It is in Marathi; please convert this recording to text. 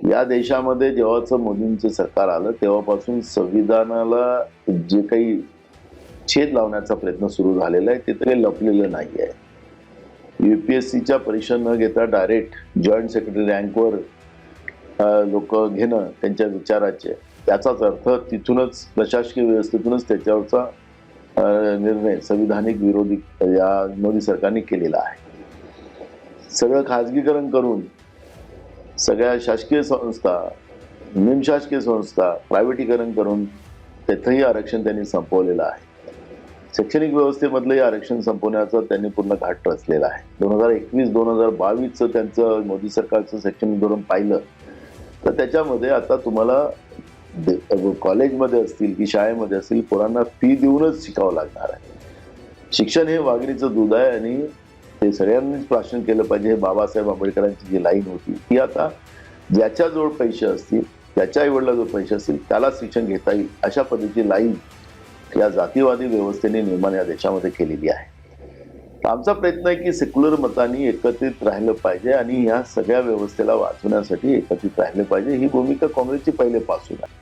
या देशामध्ये जेव्हाचं मोदींचं सरकार आलं तेव्हापासून संविधानाला जे काही छेद लावण्याचा प्रयत्न सुरू झालेला आहे ते काही लपलेलं नाही आहे. यू पी एस सीच्या परीक्षा न घेता डायरेक्ट जॉईंट सेक्रेटरी रँकवर लोक घेणं त्यांच्या विचाराचे. त्याचाच अर्थ तिथूनच प्रशासकीय व्यवस्थेतूनच त्याच्यावरचा निर्णय संविधानिक विरोधी या मोदी सरकारने केलेला आहे. सगळं खाजगीकरण करून सगळ्या शासकीय संस्था निमशासकीय संस्था प्रायव्हेटीकरण करून तेथंही आरक्षण त्यांनी संपवलेलं आहे. शैक्षणिक व्यवस्थेमधलंही आरक्षण संपवण्याचा त्यांनी पूर्ण घाट रचलेला आहे. दोन हजार एकवीस दोन हजार बावीसचं त्यांचं मोदी सरकारचं शैक्षणिक धोरण पाहिलं तर त्याच्यामध्ये आता तुम्हाला कॉलेजमध्ये असतील की शाळेमध्ये असतील पोरांना फी देऊनच शिकावं लागणार आहे. शिक्षण हे वाघिणीचं दूध आहे आणि ते सगळ्यांनीच प्राशन केलं पाहिजे. हे बाबासाहेब आंबेडकरांची जी लाईन होती ती आता ज्याच्याजवळ पैसे असतील त्याच्या आईवडिलाजवळ पैसे असतील त्याला शिक्षण घेता येईल अशा पद्धतीची लाईन या जातीवादी व्यवस्थेने निर्माण या देशामध्ये केलेली आहे. आमचा प्रयत्न आहे की सेक्युलर मतांनी एकत्रित राहिलं पाहिजे आणि या सगळ्या व्यवस्थेला वाचवण्यासाठी एकत्रित राहिलं पाहिजे. ही भूमिका काँग्रेसची पहिलेपासून आहे.